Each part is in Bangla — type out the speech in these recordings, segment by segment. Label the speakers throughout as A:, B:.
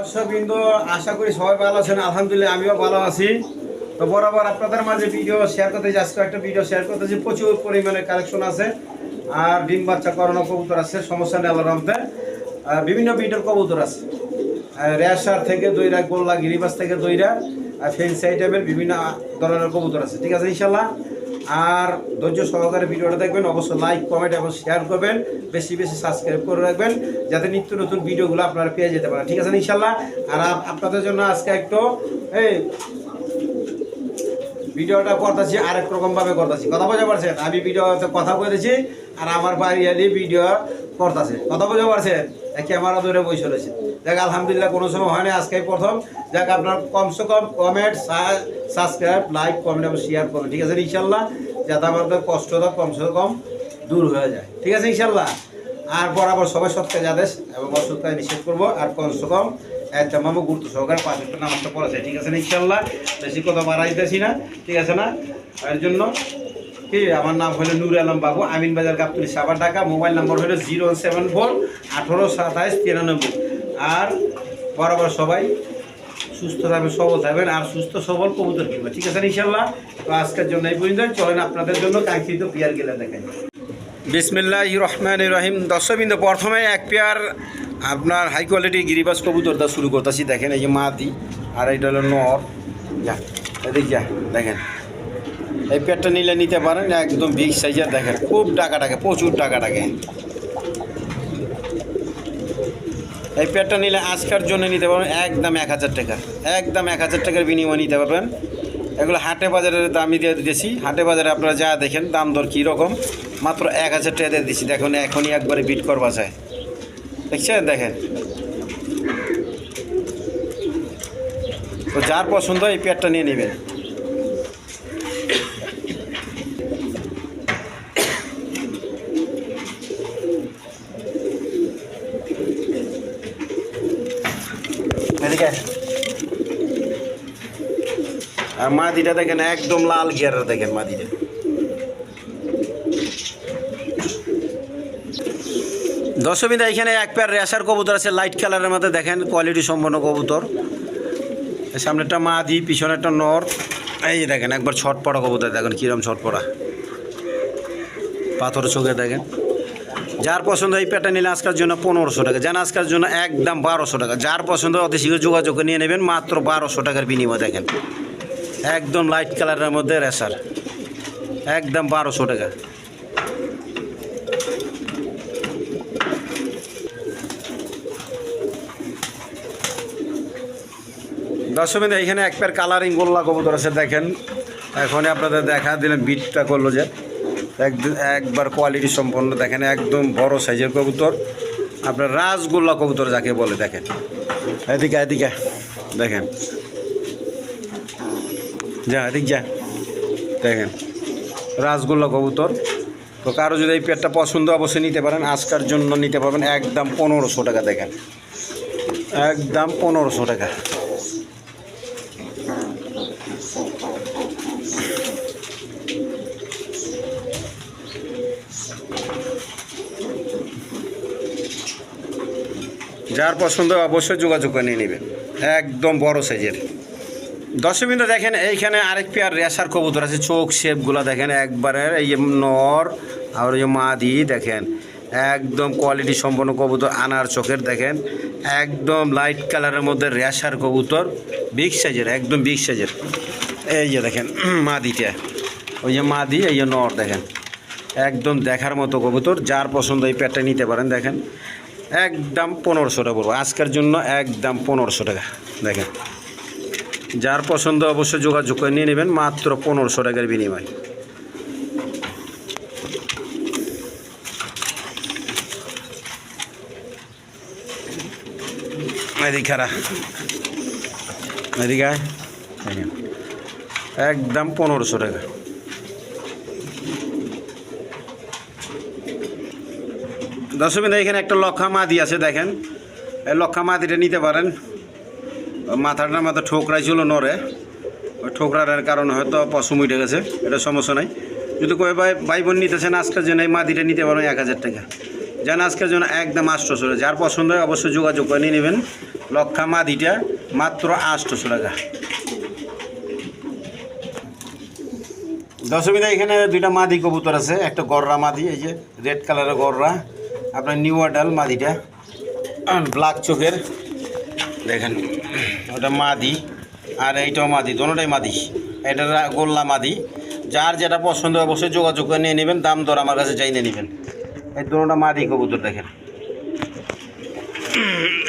A: দর্শকবৃন্দ, আশা করি সবাই ভালো আছেন, আলহামদুলিল্লাহ আমিও ভালো আছি। তো বরাবর আপনাদের মাঝে ভিডিও শেয়ার করতে যাচ্ছি একটা ভিডিও শেয়ার করতেছি প্রচুর পরিমাণে কালেকশন আছে। আর ডিম বাচ্চা করানো কবুতর আছে, সমস্যা নেই রহমতে। বিভিন্ন ভিডিওর কবুতর আছে। রেশার থেকে দইরা, গোল্লা গিরিবাস থেকে দইরা, আর ফেন্সি আইটেমের বিভিন্ন ধরনের কবুতর আছে। ঠিক আছে ইনশাল্লাহ আর ধৈর্য সহকারে ভিডিওটা দেখবেন, অবশ্যই লাইক কমেন্ট এবং শেয়ার করবেন। বেশি বেশি সাবস্ক্রাইব করে রাখবেন, যাতে নিত্য নতুন ভিডিওগুলো আপনারা পেয়ে যেতে পারেন। ঠিক আছে ইনশাল্লাহ? আর আপনাদের জন্য আজকে একটু, এই, ভিডিওটা করতেছি, আরেক রকম ভাবে করতেছি। কথা বোঝা পারছেন আমি ভিডিওতে কথা বলেছি, আর আমার বাড়ি এলে ভিডিও করতেছে। কথা বোঝা পারছেন ক্যামেরা ধরে বসে রয়েছে। দেখ আলহামদুলিল্লাহ কোনো সময় হয়নি আজকে প্রথম। দেখ আপনার কমসে কম কমেন্ট সাবস্ক্রাইব লাইক কমেন্ট এবং শেয়ার করবেন ঠিক আছে? ইনশাল্লাহ, যাতে আমাদের কষ্টটা কমসে কম দূর হয়ে যায়। ঠিক আছে, ইনশাল্লাহ? আর বরাবর সবাই সৎকার আদেশ এবং অসৎকার নিষেধ করব। আর কমসে কম মামু গুরুত্ব সহকারে পাঁচ নামাজটা পড়েছে ঠিক আছে না ইনশাল্লাহ? বেশি কথা বাড়াইতেছি না, ঠিক আছে না? এর জন্য কি আমার নাম হলো নূর আলম বাবু, আমিন বাজার গাবতুলি সাবার ঢাকা। মোবাইল নম্বর হলো জিরো সেভেন ফোর আঠেরো সাতাইশ তিরানব্বই। আর বরাবর সবাই সুস্থ থাকবেন, সবল থাকবেন, আর সুস্থ, সবল কবুতর কিনবে, ঠিক আছে ইনশাল্লাহ? তো আজকের জন্য এই পর্যন্ত চলেন আপনাদের জন্য কাঙ্ক্ষিত পিয়ার গেলে দেখাই। বিসমিল্লাহ রহমান রহিম। দর্শকবিন্দু, প্রথমে এক পেয়ার আপনার হাই কোয়ালিটি গিরিবাস কবুতরটা শুরু করতেছি। দেখেন এই যে মাদি, আর এইটা হলো নর। যা, এদিক যা, দেখেন। এই পেটটা নিলে নিতে পারেন, একদম বিগ সাইজের দেখেন, খুব টাকা টাকে, প্রচুর টাকা টাকে। এই পেটটা নিলে আজকের জন্য নিতে পারবেন একদম এক হাজার টাকা, একদম এক হাজার টাকার বিনিময় নিতে পারবেন। এগুলো হাটে বাজারের দামই দিয়ে দিতেছি হাটে বাজারে আপনারা যা দেখেন, দাম দর কী রকম, মাত্র এক হাজার টাকা দিয়ে দিচ্ছি দেখুন, এখনই একবারে বিট করবা যায়। দেখছেন, দেখেন? তো যার পছন্দ এই পেয়ারটা নিয়ে নেবেন এদিকে আয়। আর মাদিটা দেখেন, একদম লাল গিয়ারের দেখেন মাদিটা। দশমিদা এখানে এক পেয়ার রেশার কবুতর আছে লাইট কালারের মধ্যে দেখেন কোয়ালিটি সম্পন্ন কবুতর। এই সামনেরটা মাদি, পিছনেরটা নর এই দেখেন, একবার ছট পড়া কবুতর, দেখেন কিরম ছট পড়া পাথর চোখে দেখেন। যার পছন্দ এই পেটা নিলে আজকের জন্য পনেরোশো টাকা। যেন আজকের জন্য একদম বারোশো টাকা, যার পছন্দ অতি শীঘ্র যোগাযোগ নিয়ে নেবেন, মাত্র বারোশো টাকার বিনিময় দেখেন। একদম লাইট কালারের মধ্যে রেসার একদম বারোশো টাকা। দর্শকবিন্দু এখানে এক পেয়ার কালারিং গোল্লা কবুতর আছে, দেখেন। এখনই আপনাদের দেখা দিলেন বিটটা করল যে। একবার কোয়ালিটি সম্পন্ন, দেখেন, একদম বড় সাইজের কবুতর। আপনার রাজগোল্লা কবুতর যাকে বলে, দেখেন। এদিকে এদিকে, দেখেন। যা, এদিক যা। দেখেন রাজগোল্লা কবুতর। তো কারও যদি এই পেটটা পছন্দ, অবশ্যই নিতে পারেন। আজকার জন্য নিতে পারবেন একদম পনেরোশো টাকা, দেখেন। একদম পনেরোশো টাকা। যার পছন্দ, অবশ্যই যোগাযোগ করে নিয়ে নেবেন। একদম বড় সাইজের। দশমিনটা দেখেন এইখানে আরেক পেয়ার রেশার কবুতর আছে। চোখ শেপগুলো দেখেন, একবারে এই যে নর, আর ওই যে মাদি, দেখেন। একদম কোয়ালিটি সম্পন্ন কবুতর, আনার চোখের, দেখেন। একদম লাইট কালারের মধ্যে রেশার কবুতর বিগ সাইজের একদম বিগ সাইজের এই যে দেখেন, মাদিটা। ওই যে মাদি, এই যে নর, দেখেন। একদম দেখার মতো কবুতর, যার পছন্দ এই পেয়ারটা নিতে পারেন, দেখেন। একদম পনেরোশো টাকা পড়ব আজকের জন্য একদম পনেরোশো টাকা, দেখেন। যার পছন্দ অবশ্যই যোগাযোগ করে নিয়ে নেবেন, মাত্র পনেরোশো টাকার বিনিময়। একদম পনেরোশো টাকা। দশমিন এখানে একটা লক্ষা মাদি আছে, দেখেন। এই লক্ষা মাদিটা নিতে পারেন। মাথাটার মাথা ঠোকরাই ছিল নরে ওই ঠোকরার কারণে হয়তো পশম উঠে গেছে, এটা সমস্যা নাই। যদি কয়ে ভাই ভাই বোন নিতেছেন আজকের জন্য এই মাদিটা নিতে পারেন এক হাজার টাকা। যেন আজকের জন্য একদম আষ্ট আষ্টশো যার পছন্দ হয় অবশ্যই যোগাযোগ করে নিয়ে নেবেন। লক্ষা মাদিটা মাত্র আটশোশো টাকা। দশমীতে এখানে দুইটা মাদি কবুতর আছে। একটা গররা মাদি, এই যে রেড কালারের গররা। আপনার নিউ আডাল মাদিটা। ব্ল্যাক চোখের। দেখেন। ওটা মাদি আর এইটাও মাদি, দোনোটাই মাদি। এটা গোল্লা মাদি। যার যেটা পছন্দ অবশ্যই যোগাযোগ করে নিয়ে নেবেন, দাম দর আমার কাছে চাই নিয়ে নেবেন। এই দোনোটা মাদি কবুতর দেখেন।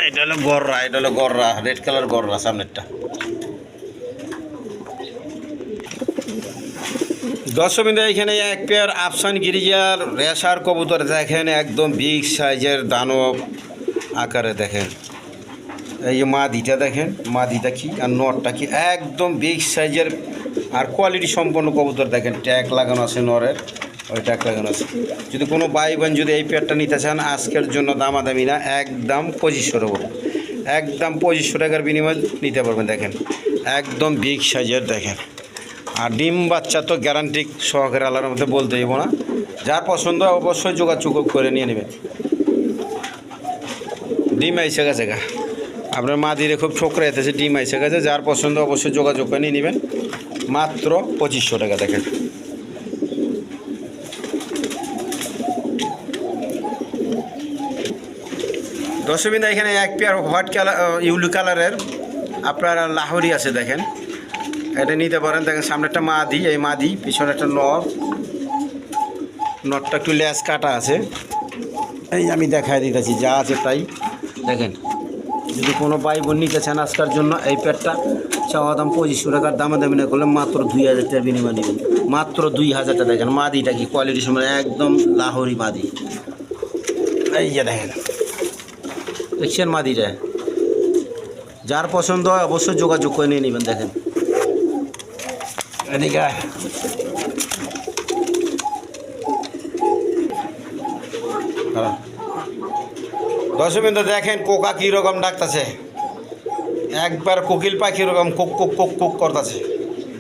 A: এটা হলো গররা, এটা হলো গররা, রেড কালার গররা সামনেরটা। দর্শকবিন্দু এখানে এক পেয়ার আফসান গিরিজার রেশার কবুতর দেখেন, একদম বিগ সাইজের দানব আকারে দেখেন। এই যে মাদিটা দেখেন, মাদিটা কি আর নরটা কি একদম বিগ সাইজের আর কোয়ালিটি সম্পন্ন কবুতর দেখেন, ট্যাগ লাগানো আছে নরের, ওই ট্যাগ লাগানো আছে। যদি কোনো বাই বোন যদি এই পেয়ারটা নিতে চান, আজকের জন্য দামাদামি না, একদম পঁচিশশো টাকা একদম পঁচিশশো টাকার বিনিময়ে নিতে পারবেন, দেখেন। একদম বিগ সাইজের দেখেন। আর ডিম বাচ্চা তো গ্যারান্টি সহকারে আলার মধ্যে বলতে হইব না। যার পছন্দ অবশ্যই যোগাযোগ করে নিয়ে নেবেন। ডিম আইসে গেছে গা। আপনার মা দিলে খুব ঠোকরা যেতেছে ডিম আইসে গেছে যার পছন্দ অবশ্যই যোগাযোগ করে নিয়ে নেবেন। মাত্র পঁচিশশো টাকা, দেখেন। দশমিন এখানে এক পেয়ার হোয়াইট কালার ইউলু কালারের আপনার লাহোরি আছে, দেখেন। এটা নিতে পারেন, দেখেন সামনে একটা মাদি, এই মাদি পিছনে একটা নর। নটটা একটু লেস কাটা আছে। এই আমি দেখাই দিতেছি, যা আছে তাই। দেখেন। যদি কোনো ভাই বোন নিতে চান আজকার জন্য এই প্যাডটা চাওয়া দাম পঁচিশশো টাকার দামে দামি না করলে মাত্র দুই হাজার টাকা বিনিময় নেবেন। মাত্র দুই হাজার টাকা দেখেন, মাদিটা কি কোয়ালিটি সময় একদম লাহোরি মাদি। এই যে দেখেন, দেখছেন মাদিটা? যার পছন্দ হয় অবশ্যই যোগাযোগ করে নিয়ে নেবেন, দেখেন। এদিকে দর্শকবৃন্দ দেখেন কোকা কীরকম ডাকতেছে। একবার কোকিল পাখি রকম কুক কুক কুক কুক করতেছে।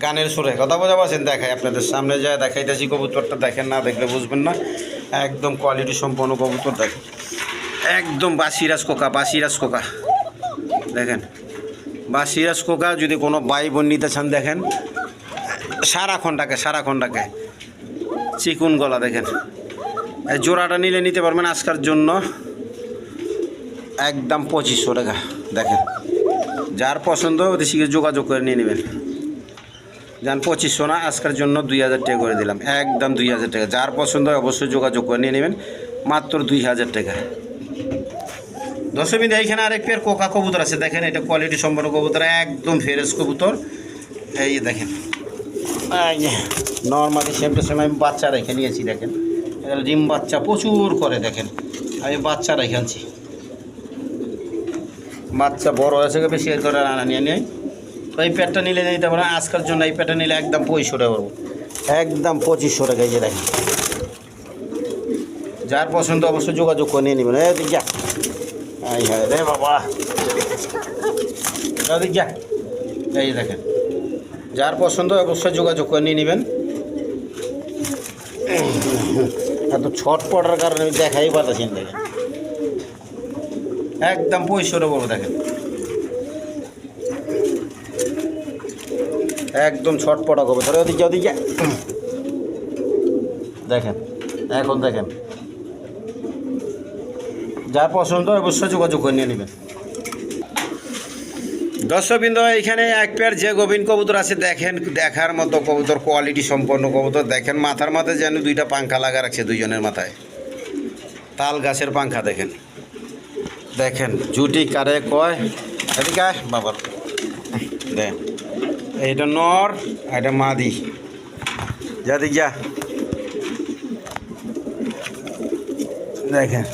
A: গানের সুরে। কথা বোঝা পারছেন? দেখায় আপনাদের সামনে যায়, দেখাইতেছি কবুতরটা। দেখেন না, দেখলে বুঝবেন না। একদম কোয়ালিটি সম্পন্ন কবুতর, দেখেন। একদম বাসিরাজ কোকা বাসিরাজ কোকা। দেখেন, বাসিরাজ কোকা যদি কোনো বাই বোন নিতে চান, দেখেন। সারাক্ষণটাকে সারাক্ষণটাকে। চিকুন গলা, দেখেন। জোড়াটা নিলে নিতে পারবেন আজকার জন্য। একদম পঁচিশশো টাকা। দেখেন, যার পছন্দ ওদের সঙ্গে যোগাযোগ করে নিয়ে নেবেন। যান, পঁচিশশো না, আজকের জন্য দুই হাজার টাকা করে দিলাম। একদম দুই হাজার টাকা। যার পছন্দ হয় অবশ্যই যোগাযোগ করে নিয়ে নেবেন। মাত্র দুই হাজার টাকা। দশমিন এইখানে আরেক পেয়ার কোকা কবুতর আছে। দেখেন, এটা কোয়ালিটি সম্পন্ন কবুতর, একদম ফ্রেশ কবুতর। এই দেখেন। নর্মালি সেম টু সেম আমি বাচ্চা রেখে নিয়েছি, দেখেন। ডিম বাচ্চা প্রচুর করে, দেখেন। আমি বাচ্চা রেখে আনছি। বাচ্চা বড় হয়েছে বেশি করে আনা নিয়ে নিয়ে তো এই প্যাডটা নিলে নিতে পারেন আজকের জন্য এই প্যাডটা নিলে একদম পঁচিশশো টাকা পড়ব একদম পঁচিশশো টাকা, এই যে দেখেন। যার পছন্দ অবশ্যই যোগাযোগ করে নিয়ে নেবেন। এই যা। এই হ্যাঁ রে বাবা। যা। এই দেখেন। যার পছন্দ অবশ্যই যোগাযোগ করে নিয়ে নেবেন। এত ছটপটার কারণে দেখাই পাতাছি না দেখেন। একদম পঁয়ষট্টি বলব দেখেন। একদম ছটপটা করবে ধরে ওদিকে ওদিকে। দেখেন, এখন দেখেন। যার পছন্দ অবশ্যই যোগাযোগ করে নিয়ে নেবেন। দর্শকবৃন্দ, এখানে এক পেয়ার যে গোবিন কবুতর আছে, দেখেন, দেখার মতো কবুতর কোয়ালিটি সম্পন্ন কবুতর। দেখেন, মাথার মাথায় যেন দুইটা পাংখা লাগা রাখছে দুইজনের মাথায়। তাল গাছের পাংখা দেখেন। দেখেন, জুটি কারে কয়? এদিকে বাবার। দেখ এইটা নর এটা মাদি। যা দিক, যা। দেখেন।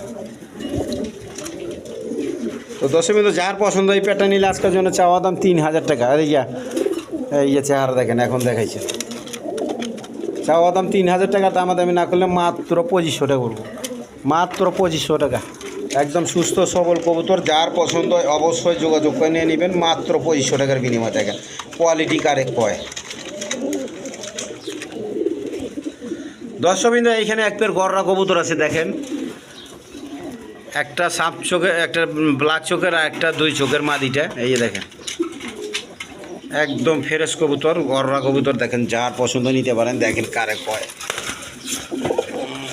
A: তো দশ মিনিট যার পছন্দ এই পেটটা নিলে আজকের জন্য চাওয়া দাম তিন হাজার টাকা। আরে ইয়া এই যে চেহারা দেখেন, এখন দেখাইছে। চাওয়া দাম তিন হাজার টাকা দাম দামি না করলে মাত্র পঁচিশশো টাকা করব মাত্র পঁচিশশো টাকা। একদম সুস্থ, সবল কবুতর, যার পছন্দ হয় অবশ্যই যোগাযোগ করে নিয়ে নেবেন, মাত্র পঁচিশশো টাকার বিনিময় দেখেন। কোয়ালিটি কারেক্ট কয় দর্শকবিন্দু এইখানে এক পের গররা কবুতর আছে, দেখেন। একটা সাপ চোখের একটা ব্ল্যাক চোখের আর একটা দুই চোখের মাদিটা, এই যে দেখেন। একদম ফ্রেশ কবুতর, গররা কবুতর, দেখেন, যার পছন্দ নিতে পারেন, দেখেন কারে কয়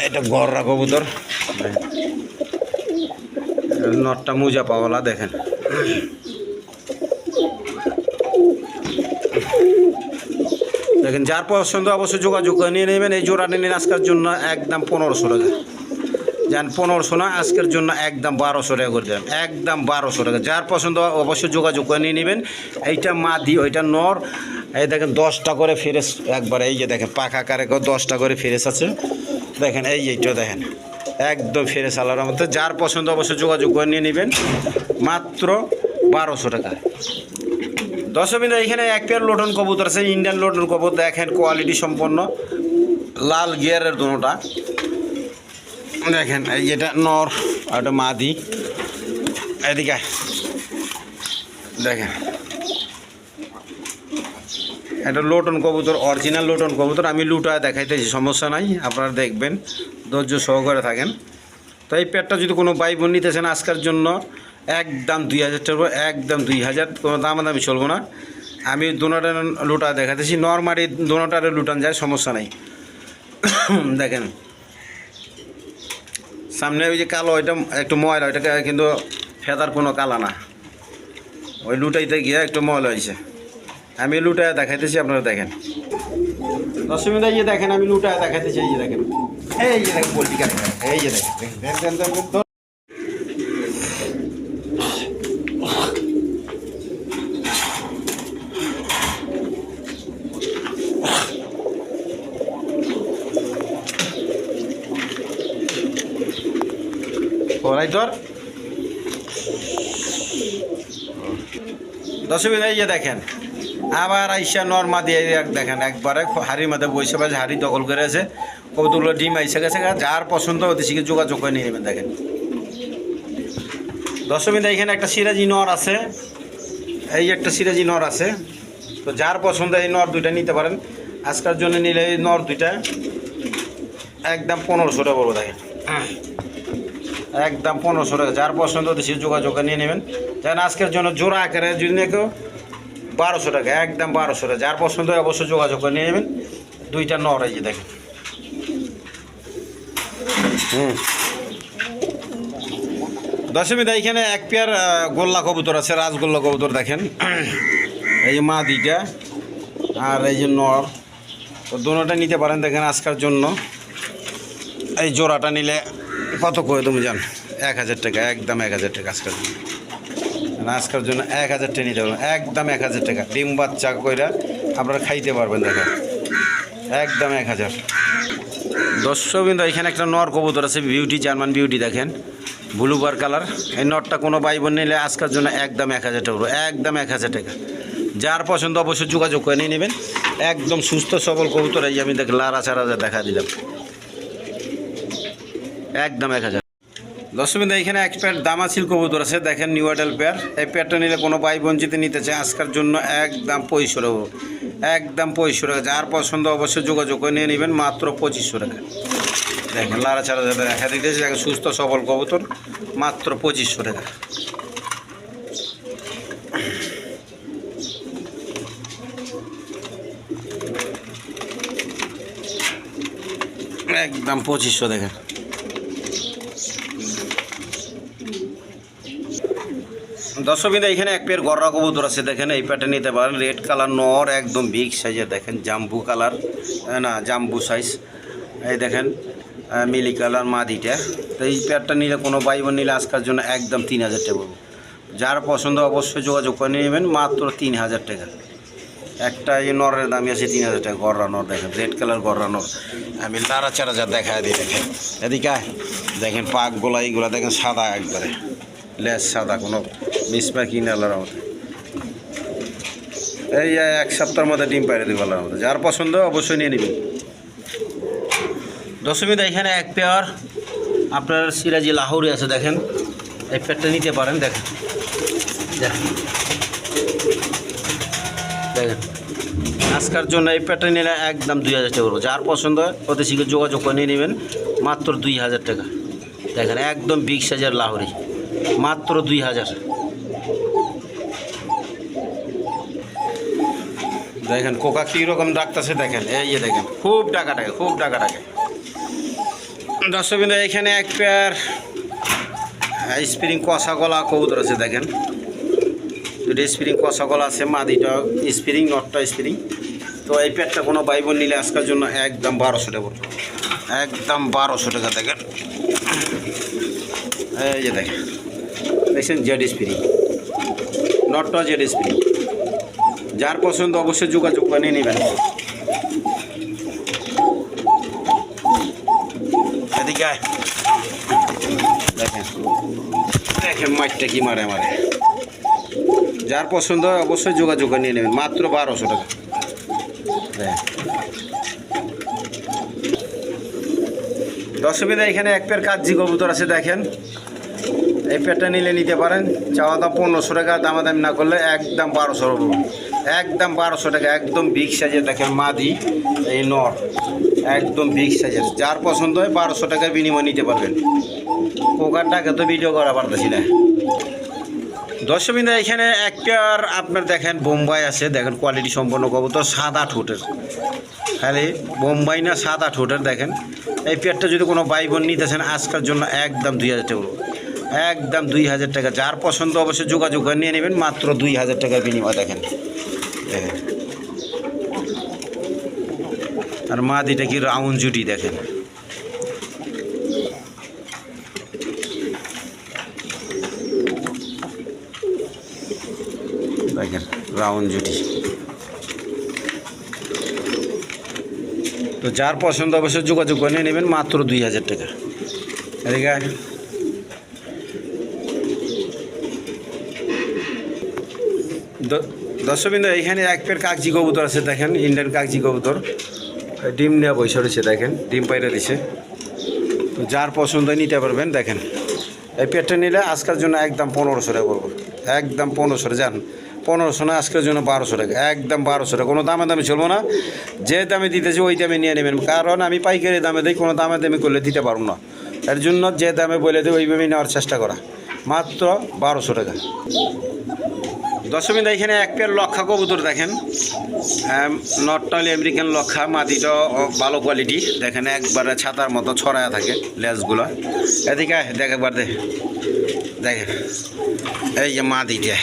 A: এটা গররা কবুতর। নটটা মোজা পাওয়ালা দেখেন। দেখেন, যার পছন্দ অবশ্যই যোগাযোগ করে নিয়ে নেবেন। এই জোড়াটা নিন আজকের জন্য একদম পনেরোশো টাকা। যান, পনেরোশো না, আজকের জন্য একদম বারোশো টাকা করে দেবেন একদম বারোশো টাকা। যার পছন্দ অবশ্যই যোগাযোগ করে নিয়ে নেবেন। এইটা মাদি, ওইটা নর। এই দেখেন, দশটা করে ফেরেস একবার এই যে দেখেন পাখা কারে করে দশটা করে ফেরেস আছে। দেখেন, এই এইটা দেখেন। একদম ফেরেস আলার মধ্যে যার পছন্দ অবশ্যই যোগাযোগ করে নিয়ে নেবেন। মাত্র বারোশো টাকা। দশমিনা এখানে এক পেয়ার লোটন কবুতর আছে ইন্ডিয়ান লোটন কবুতর। দেখেন কোয়ালিটি সম্পন্ন। লাল গিয়ারের দুটোটা দেখেন, এই যেটা নর আর ওটা মাদি। এদিকে দেখেন। এটা লোটন কবুতর অরিজিনাল লোটন কবুতর। আমি লুটায় দেখাইতেছি, সমস্যা নাই, আপনারা দেখবেন। ধৈর্য সহকারে থাকেন। তো এই পেটটা যদি কোনো বাই বোন নিতেছেন আজকের জন্য, একদম দুই হাজার টাকা একদম দুই হাজার, কোনো দামাদামি চলবো না। আমি দুটার লুটা দেখাতেছি, নর্মালি দুটারে লুটান যায়, সমস্যা নাই। দেখেন। সামনে ওই যে কালো, ওইটা একটু ময়লা, ওইটাকে কিন্তু ফেদার কোনো কালা না। ওই লুটাইতে গিয়ে একটু ময়লা হয়েছে। আমি লুটায় দেখাইতেছি, আপনারা দেখেন। দশ মিনিট এই দেখেন, আমি লুটায় দেখাইতেছি, এই যে দেখেন। দেখেন এই যে দেখেন এই দেখেন, আবার আইসা নর্মা দিয়ে দেখেন, একবারে হাড়ির মধ্যে বসে হাড়ি দখল করে আছে। কতগুলো ডিম আইসে গেছে যার পছন্দ হতে শিখে যোগাযোগ করে নিয়ে নেবেন, দেখেন। দশমিক এখানে একটা সিরাজি নর আছে। এই একটা সিরাজি নর আছে। তো যার পছন্দ এই নর দুইটা নিতে পারেন। আজকের জন্য নিলে এই নর দুইটা একদম পনেরোশো টাকা বলব, দেখেন। একদম পনেরোশো টাকা। যার পছন্দ সে যোগাযোগ নিয়ে নেবেন। যেন আজকের জন্য জোড়া আকারে যদি কেউ বারোশো টাকা, একদম বারোশো টাকা। যার পছন্দ অবশ্যই যোগাযোগ করে নিয়ে নেবেন। দুইটা নর এই যে, দেখেন। হুম দশমীদা এখানে এক পেয়ার গোল্লা কবুতর আছে, রাজগোল্লা কবুতর দেখেন। এই যে মা দুইটা আর এই যে নর। তো দুটোটা নিতে পারেন দেখেন আজকার জন্য। এই জোড়াটা নিলে কত করে তুমি জান? এক হাজার টাকা, একদম এক হাজার টাকা আজকের জন্য। আজকের জন্য এক হাজার টাকা নিতে পারবেন। একদম এক হাজার টাকা। ডিম বাচ্চা কইরা আপনারা খাইতে পারবেন দেখেন। একদম এক হাজার। দর্শক কিন্তু এখানে একটা নর কবুতর আছে বিউটি জার্মান বিউটি দেখেন। ব্লু বার কালার এই নটটা কোনো বাই বোন নিলে আজকের জন্য একদম এক হাজার টাকা, একদম এক হাজার টাকা। যার পছন্দ অবশ্যই যোগাযোগ করে নিয়ে নেবেন। একদম সুস্থ, সবল কবুতর, এই আমি দেখ লারা চারা দেখা দিলাম। একদম এক হাজার দশমিন্দা এখানে এক প্যার দামাছিল কবুতর আছে। দেখেন নিউ আইডাল পেয়ার এই পেয়ারটা নিলে কোনো ভাই বঞ্চিত নিতে চায়, আজকের জন্য একদম পঁয়ষো টাকা। একদম পঁয়ষো টাকা। যার পছন্দ অবশ্যই যোগাযোগ করে নিয়ে নেবেন, মাত্র পঁচিশশো টাকা। দেখেন লারা ছাড়া যাবে দেখা দিতেছে দেখেন, সুস্থ, সবল কবুতর, মাত্র পঁচিশশো টাকা। একদম পঁচিশশো দেখেন দর্শকবিন্দা, এখানে এক পেয়ার গররা কবুতর আছে, দেখেন এই প্যাটার্ন নিতে পারেন। রেড কালার নর, একদম বিগ সাইজের দেখেন জাম্বু কালার না জাম্বু সাইজ এই দেখেন মিলি কালার মাদিটা তো এই প্যাডটা নিলে কোনো বাই বোন নিলে আজকার জন্য একদম তিন হাজার টাকা যার পছন্দ অবশ্যই যোগাযোগ করে নেবেন, মাত্র তিন হাজার টাকা। একটা এই নরের দামি আছে তিন হাজার টাকা, গররা নর, দেখেন রেড কালার গররা নর। আমি লারা চারা যা দেখা দিই, দেখেন। এদিকে দেখেন পাক গোলা এইগুলা দেখেন সাদা একবারে। লেস সাদা, কোনো মিস মিসমার কিনে আল্লাহর মধ্যে এই এক সপ্তাহের মধ্যে ডিম পাইরে দিব আল্লাহর মধ্যে যার পছন্দ অবশ্যই নিয়ে নেবেন। দশমীতে এখানে এক পেয়ার আপনার সিরাজি লাহোরি আছে, দেখেন। এই পেয়ারটা নিতে পারেন, দেখেন। দেখেন। দেখেন। আজকের জন্য এই পেয়ারটা নিলে একদম দুই হাজার টাকা যার পছন্দ হয় ওতে শীঘ্র যোগাযোগ করে নিয়ে নেবেন, মাত্র দুই হাজার টাকা। দেখেন, একদম বিগ সাইজের লাহরি। মাত্র দুই হাজার। দেখেন, কোকা কীরকম ডাকতেছে দেখেন, এই যে দেখেন, খুব টাকা টাকা খুব টাকা টাকা দর্শকবৃন্দ, এখানে এক পেয়ার স্প্রিং কষা গলা কবুতর আছে, দেখেন। দুটো স্প্রিং কষা গলা আছে, মাদিটা স্প্রিং, নটটা স্প্রিং। তো এই পেয়ারটা কোনো বাইবন নিলে আজকের জন্য একদম বারোশো টাকা। একদম বারোশো টাকা, দেখেন। এই যে দেখেন। দেখছেন জেড স্প্রিং নটটা জেড স্প্রিং যার পছন্দ অবশ্যই যোগাযোগ করে নেবেন। এদিকে। দেখেন। দেখেন মাইটটা কি মারে মারে। যার পছন্দ হয় অবশ্যই যোগাযোগ করে নিয়ে নেবেন। মাত্র বারোশো টাকা। দেখেন। দর্শকবিদা এখানে এক পেয়ার কাজি কবুতর আছে, দেখেন। এই পেয়ারটা নিলে নিতে পারেন। চাওয়া দাম পনেরোশো টাকা, দামাদামি না করলে একদম বারোশো একদম বারোশো টাকা, একদম বিগ সাইজের দেখেন মাদি, এই নর, একদম বিগ সাইজের যার পছন্দ হয় বারোশো টাকার বিনিময় নিতে পারবেন। পোকার টাকা তো ভিডিও করা পারতেছি না। দর্শকবিন্দা, এখানে এক পেয়ার আপনার দেখেন বোম্বাই আছে। দেখেন কোয়ালিটি সম্পন্ন কবুতর সাদা ঠোঁটের খালি বোম্বাই না সাদা ঠোঁটের দেখেন। এই পেয়ারটা যদি কোনো ভাই বোন নিতেছেন, আজকের জন্য একদম দুই হাজার টাকা। একদম দুই হাজার টাকা। যার পছন্দ অবশ্যই যোগাযোগ করে নিয়ে নেবেন, মাত্র দুই হাজার টাকার বিনিময় দেখেন। দেখেন আর মাদিটা কি রাউন্ড জুটি দেখেন। দেখেন রাউন্ড জুটি। তো যার পছন্দ অবশ্যই যোগাযোগ করে নেবেন, মাত্র দুই হাজার টাকা। এদিকে আয়। দ- দর্শকবৃন্দ, এইখানে এক পের কাগজি কবুতর আছে, দেখেন ইন্ডিয়ান কাগজি কবুতর। ডিম নেওয়া বসে রয়েছে, দেখেন, ডিম পাইরা দিছে। তো যার পছন্দ নিতে পারবেন, দেখেন। এই পেটটা নিলে আজকের জন্য একদম পনেরোশো টাকা পড়ব। একদম পনেরোশো টাকা যান পনেরোশো না, আজকের জন্য বারোশো টাকা, একদম বারোশো টাকা। কোনো দামে দামে চলবো না। যে দামে দিতেছি, ওই দামে নিয়ে নেবেন। কারণ আমি পাইকারি দামে দিই, কোনো দামে দামে করলে দিতে পারব না। এর জন্য যে দামে বলে দিই, ওইভাবেই নেওয়ার চেষ্টা করা। মাত্র বারোশো টাকা। দশমিন এখানে এক পেয়ার লক্ষা কবুতর দেখেন। নটটালি আমেরিকান লক্ষা, মাটিটা ভালো কোয়ালিটি দেখেন, একবারে ছাতার মতো ছড়ায় থাকে লেজগুলো। এদিকে দেখ একবার দে। দেখেন এই যে মাদিটা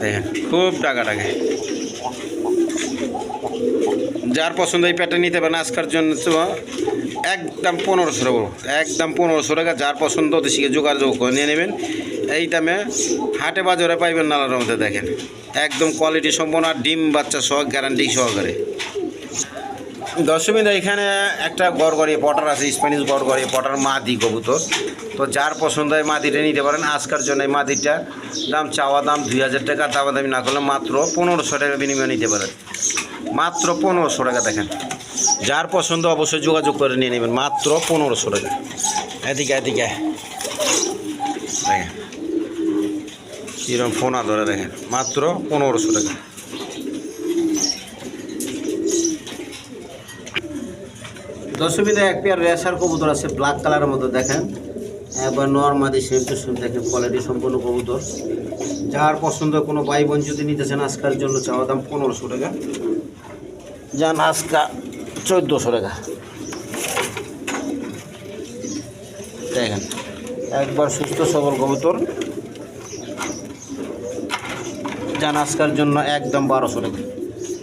A: দেখেন, খুব টাকা টাকা যার পছন্দ এই প্যাটটা নিতে পারেন আজকের জন্য একদম পনেরোশো টাকা একদম পনেরোশো টাকা, যার পছন্দ শিখে যোগাযোগ করে নিয়ে নেবেন। এই দামে হাটে বাজারে পাইবেন নালার মধ্যে দেখেন। একদম কোয়ালিটি সম্পন্ন আর ডিম বাচ্চা সহ গ্যারান্টি সহকারে। দশমিন এখানে একটা গড়গড়িয়ে পটার আছে, স্প্যানিশ গড়গড়িয়ে পটার মাদি কবুতর। তো যার পছন্দ হয় মাদিটা নিতে পারেন। আজকার জন্য এই মাদিটা দাম চাওয়া দাম দুই হাজার টাকা, দামা দামি না করলে মাত্র পনেরোশো টাকা বিনিময়ে নিতে পারেন। মাত্র পনেরোশো টাকা, দেখেন। যার পছন্দ অবশ্যই যোগাযোগ করে নিয়ে নেবেন, মাত্র পনেরোশো টাকা। এদিকে এদিকে। দেখেন। কিরম ফোনা ধরে দেখেন, মাত্র পনেরোশো টাকা। দশমিতে এক পেয়ার রেশার কবুতর আছে ব্ল্যাক কালারের মতো দেখেন। একবার নর্মাদি সেম টু সেম দেখেন কোয়ালিটি সম্পূর্ণ কবুতর। যার পছন্দ কোনো ভাই বোন যদি নিতেছেন আজকার জন্য চাওয়া দাম পনেরোশো টাকা। যান আজকা চোদ্দোশো টাকা। দেখেন, একবার সুস্থ সবল কবুতর। যান আজকার জন্য একদম বারোশো টাকা।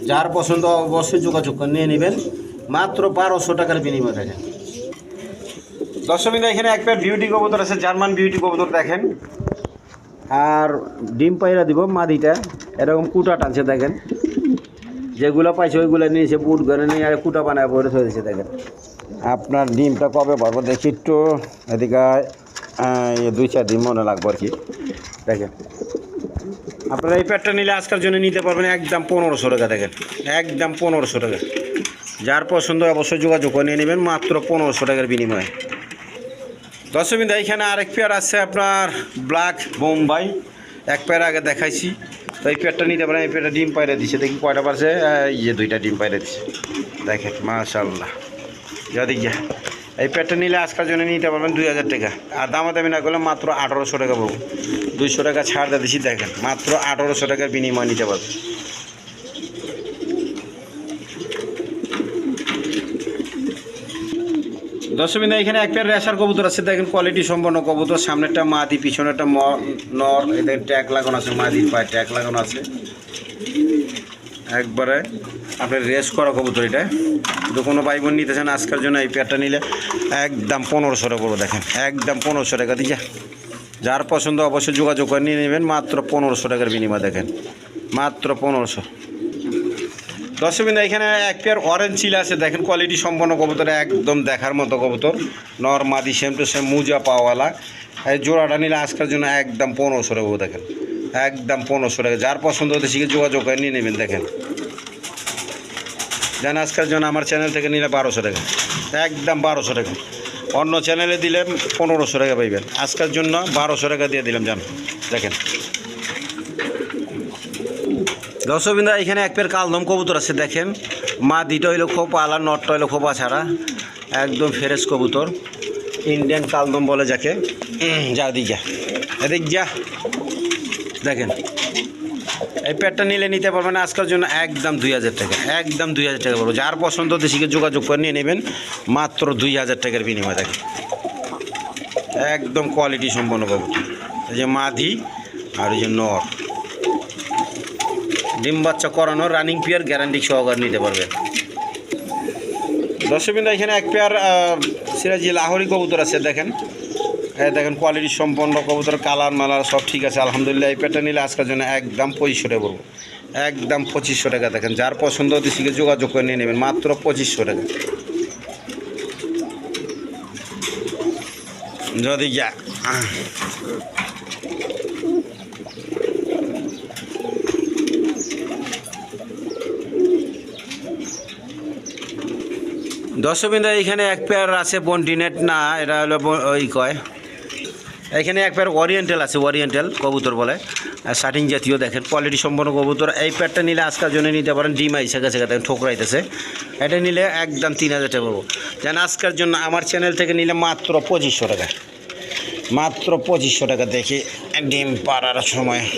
A: যার পছন্দ অবশ্যই যোগাযোগ করে নিয়ে নেবেন। মাত্র বারোশো টাকার বিনিময় দেখেন। দর্শকবিন্দু এখানে এক প্যার বিউটি কবুতর আছে, জার্মান বিউটি কবুতর দেখেন। আর ডিম পাইরা দিব মাদিটা, এরকম কুটা টানছে দেখেন। যেগুলো পাইছে ওইগুলো নিয়েছে, বুট ঘরে নিয়ে আর কুটা বানায় পরে থয়েছে দেখেন। আপনার ডিমটা কবে পারব দেখি একটু, এদিকে দুই, চার দিন মনে লাগবে আর কি। দেখেন। আপনারা এই প্যাডটা নিলে আজকের জন্য নিতে পারবেন একদম পনেরোশো টাকা দেখেন। একদম পনেরোশো টাকা। যার পছন্দ অবশ্যই যোগাযোগ করে নিয়ে নেবেন, মাত্র পনেরোশো টাকার বিনিময়ে। দশমিন এখানে আরেক পেয়ার আছে আপনার ব্ল্যাক বোম্বাই এক পেয়ার আগে দেখাইছি। তো এই পেয়ারটা নিতে পারেন, এই পেয়ারটা ডিম পাইরে দিছে। দেখি কয়টা পারছে? এই যে দুইটা ডিম পাইরে দিছে। দেখেন মাশাল্লাহ যদি গিয়া এই প্যাডটা নিলে আজকাল জন্য নিতে পারবেন দুই হাজার টাকা। আর দামা দামি না করলে মাত্র আঠারোশো টাকা পাবো দুইশো টাকা ছাড় দিয়ে দিচ্ছি দেখেন, মাত্র আঠারোশো টাকার বিনিময় নিতে পারবেন দশমিনা এখানে একটা রেশার কবুতর আছে, দেখেন কোয়ালিটি সম্পন্ন কবুতর। সামনেরটা মাদি, পিছনেরটা নর, এদের ট্যাগ লাগানো আছে, মাদির পায়ে ট্যাগ লাগানো আছে। একবারে আপনার রেস করা কবুতর এটা। কিন্তু কোনো ভাই বোন নিতে চান আজকের জন্য এই পেয়ারটা নিলে একদম পনেরোশো টাকা পড়ব দেখেন। একদম পনেরোশো টাকা দিয়ে যার পছন্দ অবশ্যই যোগাযোগ করে নিয়ে নেবেন, মাত্র পনেরোশো টাকার বিনিময়, দেখেন। মাত্র পনেরোশো। দশমিনা এখানে এক পেয়ার অরেঞ্জ চিল আছে, দেখেন কোয়ালিটি সম্পন্ন কবুতর, একদম দেখার মতো কবুতর। নর্মাদি সেম টু সেম মুজা পাওয়ালা। এই জোড়াটা নিলে আজকের জন্য একদম পনেরোশো টাকা দেখেন। একদম পনেরোশো টাকা। যার পছন্দ হতে শিখে যোগাযোগ করে নিয়ে নেবেন, দেখেন। যেন, আজকের জন্য আমার চ্যানেল থেকে নিলে বারোশো টাকা। একদম বারোশো টাকা। অন্য চ্যানেলে দিলে পনেরোশো টাকা পাইবেন। আজকের জন্য বারোশো টাকা দিয়ে দিলাম জান দেখেন। দর্শকবিন্দা, এখানে এক পের কালদম কবুতর আছে, দেখেন। মা দিটা হইল খোপা আলা নটটা হইল খোপা ছাড়া। একদম ফ্রেশ কবুতর। ইন্ডিয়ান কালদম বলে যাকে। যা দিক যা এদিক যা। দেখেন, এই প্যাডটা নিলে নিতে পারবেন আজকের জন্য একদম দুই হাজার টাকা, একদম দুই হাজার টাকা পড়ব যার পছন্দ দেশিকে যোগাযোগ করে নিয়ে নেবেন, মাত্র দুই হাজার টাকার বিনিময় থাকে একদম কোয়ালিটি সম্পন্ন কবুতর। এই যে মাদি আর এই যে নর। ডিম বাচ্চা করানো রানিং পেয়ার গ্যারান্টি সহকারে নিতে পারবে দর্শকবিন্দা এখানে এক পেয়ার সিরাজি লাহোরি কবুতর আছে, দেখেন। এই দেখেন কোয়ালিটি সম্পন্ন কবুতর, কালার, মালার সব ঠিক আছে, আলহামদুলিল্লাহ। এই পেয়ারটা নিলে আজকের জন্য একদম পঁচিশশো টাকা পড়ব একদম পঁচিশশো টাকা, দেখেন, যার পছন্দ হতে শিখে যোগাযোগ করে নিয়ে নেবেন, মাত্র পঁচিশশো টাকা। যদি যা। দর্শকবিন্দা এখানে এক পেয়ার আছে বন্টিনেট না, এটা হলো ওই কয়? এখানে এক পেয়ার ওরিয়েন্টাল আছে ওরিয়েন্টাল কবুতর বলে। শার্টিং জাতীয় দেখেন কোয়ালিটি সম্পন্ন কবুতর। এই পেয়ারটা নিলে আজকের জন্য নিতে পারেন ডিম আইসে গেছে দেখেন ঠোকরাইতেছে। এটা নিলে একদম তিন হাজার টাকা পাবো যেন আজকের জন্য আমার চ্যানেল থেকে নিলে মাত্র পঁচিশশো টাকা। মাত্র পঁচিশশো টাকা দেখি ডিম পাড়ার সময়।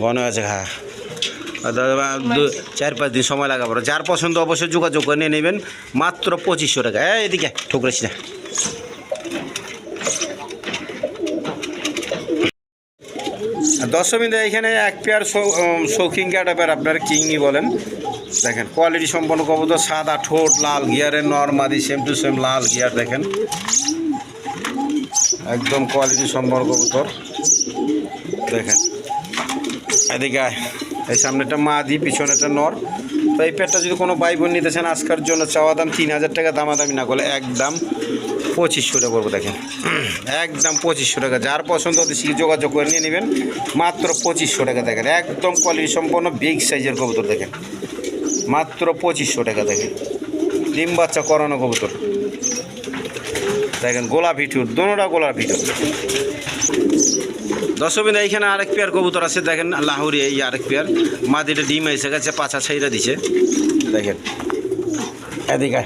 A: ঘন আছে হ্যাঁ দু- চার পাঁচ দিন সময় লাগাবো যার পছন্দ অবশ্যই যোগাযোগ করে নিয়ে নেবেন। মাত্র পঁচিশশো টাকা। এদিকে ঠুকরেছি না। দশমিন্দা এখানে এক পেয়ার শৌখিন কাটাপের আপনার কিংই বলেন। দেখেন, কোয়ালিটি সম্পন্ন কবুতর, সাদা ঠোঁট, লাল গিয়ারের নর্মাদি সেম টু সেম লাল গিয়ার, দেখেন। একদম কোয়ালিটি সম্পন্ন কবুতর, দেখেন। এদিকে। এই সামনেটা মাদি পিছনেটা নর। তো এই পেটটা যদি কোনো ভাই বোন নিতে চান, আজকের জন্য চাওয়া দাম তিন হাজার টাকা, দামাদামি না করলে একদম পঁচিশশো টাকা করব, দেখেন। একদম পঁচিশশো টাকা যার পছন্দ শিখে যোগাযোগ করে নিয়ে নেবেন। মাত্র পঁচিশশো টাকা দেখেন। একদম কোয়ালিটি সম্পন্ন বিগ সাইজের কবুতর, দেখেন। মাত্র পঁচিশশো টাকা দেখেন। ডিম বাচ্চা করানো কবুতর। দেখেন, গোলাপি টুর দোনোটা গোলাপি টুর দশমিন এইখানে আরেক পেয়ার কবুতর আছে, দেখেন, লাহোরি, এই আরেক পেয়ার মাদিটা ডিম এসে গেছে, পাছা ছাইরা দিছে। দেখেন। এদিকে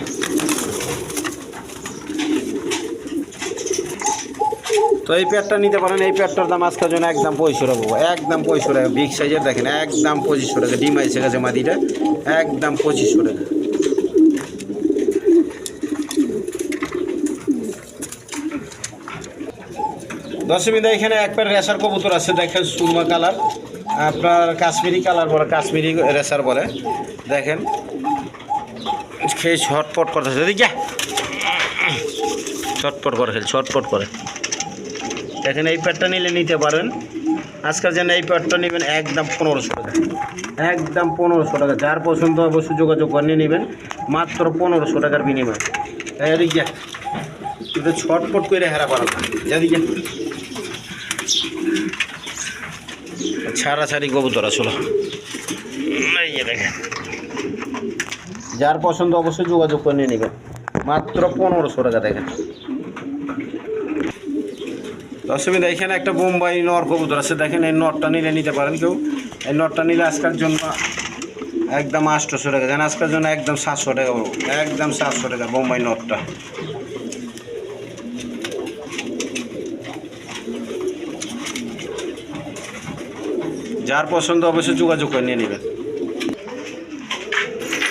A: তো এই পেয়ারটা নিতে পারেন, এই পেয়ারটার দাম আজকের জন্য একদম পঁয়ষো টাকা একদম পঁয়ষো টাকা বিগ সাইজের দেখেন, একদম পঁচিশশো টাকা। ডিম এসে গেছে মাদিটা একদম পঁচিশশো টাকা। দশমিদা এখানে এক পেয়ার রেসার কবুতর আছে, দেখেন সুরমা কালার। আপনার কাশ্মীরি কালার বলে, কাশ্মীরি রেসার বলে। দেখেন, খেয়ে ছটপট করতেছে। দেখি ছটপট করে খেল ছটপট করে। দেখেন এই প্যাডটা নিলে নিতে পারেন। আজকাল যেন এই প্যাডটা নেবেন একদম পনেরোশো টাকা। একদম পনেরোশো টাকা। যার পছন্দ অবশ্যই যোগাযোগ করে নেবেন। মাত্র পনেরোশো টাকার বিনিময়। এদিক কিন্তু ছটপট করে হেরা এদিক যা ছাড়াছাড়ি কবুতর আসলো যার পছন্দ অবশ্যই যোগাযোগ করে নেবেন। মাত্র পনেরোশো টাকা দেখেন। দশমীদা এখানে একটা বোম্বাই নর কবুতর আছে। দেখেন এই নটটা নিলে নিতে পারেন কেউ। এই নটটা নিলে আজকের জন্য একদম আটশোশো টাকা। জানেন আজকের জন্য একদম সাতশো টাকা বলব একদম সাতশো টাকা বোম্বাই নটটা যার পছন্দ অবশ্যই যোগাযোগ করে নিয়ে নেবেন।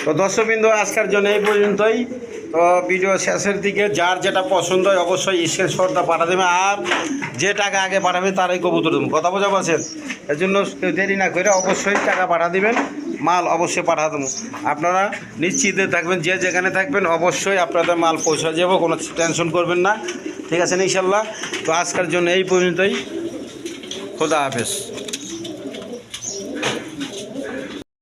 A: তো দর্শকবৃন্দ, আজকের জন্য এই পর্যন্তই। তো ভিডিও শেষের দিকে যার যেটা পছন্দ হয় অবশ্যই স্ক্রিনশটটা পাঠা দেবে। আর যে টাকা আগে পাঠাবে তারাই কবুতর দেবো। কথা বোঝা পারছেন? এর জন্য কেউ দেরি না করে অবশ্যই টাকা পাঠা দিবেন, মাল অবশ্যই পাঠা দেবো। আপনারা নিশ্চিতে থাকবেন, যে যেখানে থাকবেন অবশ্যই আপনাদের মাল পৌঁছে যাব, কোনো টেনশন করবেন না। ঠিক আছে, ইনশাল্লাহ। তো আজকের জন্য এই পর্যন্তই। খোদা হাফেজ।